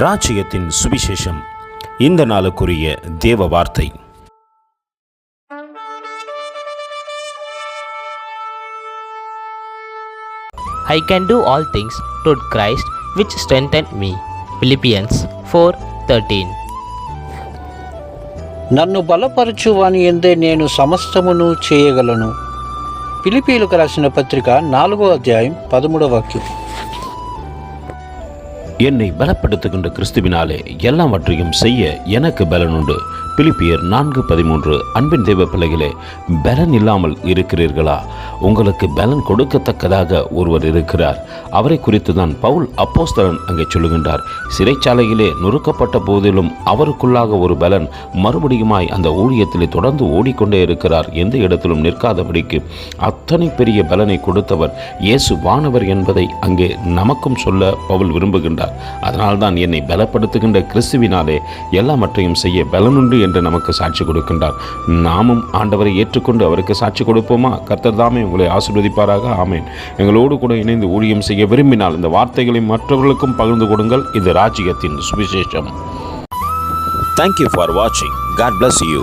ராஜ்யத்தின் சுவிசேஷம் இந்த நாளுக்குரிய தேவ வார்த்தை I can do all things through Christ which strengthened me. Philippians 4:13. నన్ను బలపరచువాని ఎందే నేను సమస్తమును చేయగలను పిలిపీలకు రాసిన పత్రిక నాలుగో అధ్యాయం పదమూడవ వాక్యం என்னை பலப்படுத்துகின்ற கிறிஸ்துவினாலே எல்லாவற்றையும் செய்ய எனக்கு பலனுண்டு. பிலிப்பியர் நான்கு பதிமூன்று அன்பின் தெய்வ பிள்ளைகளே பலன் இல்லாமல் இருக்கிறீர்களா? உங்களுக்கு பலன் கொடுக்கத்தக்கதாக ஒருவர் இருக்கிறார். அவரை குறித்து தான் பவுல் அப்போஸ்தலன் அங்கே சொல்லுகின்றார். சிறைச்சாலையிலே நொறுக்கப்பட்ட போதிலும் அவருக்குள்ளாக ஒரு பலன் மறுபடியுமாய் அந்த ஊழியத்திலே தொடர்ந்து ஓடிக்கொண்டே இருக்கிறார். எந்த இடத்திலும் நிற்காதபடிக்கு அத்தனை பெரிய பலனை கொடுத்தவர் இயேசு வானவர் என்பதை அங்கே நமக்கும் சொல்ல பவுல் விரும்புகின்றார். அதனால்தான் என்னை பலப்படுத்துகின்ற கிறிஸ்துவினாலே எல்லாவற்றையும் செய்ய பலனுண்டு என்று நமக்கு சாட்சி கொடுக்கின்றார். நாமும் ஆண்டவரை ஏற்றுக்கொண்டு அவருக்கு சாட்சி கொடுப்போமா? கர்த்தர் தாமே உங்களை ஆசிர்வதிப்பாராக. ஆமேன். எங்களோடு கூட இணைந்து ஊழியம் செய்ய விரும்பினால் இந்த வார்த்தைகளை மற்றவர்களுக்கும் பகிர்ந்து கொடுங்கள். இது ராஜ்யத்தின் சுவிசேஷம். தேங்க்யூ ஃபார் வாட்சிங் காட் பிளஸ் யூ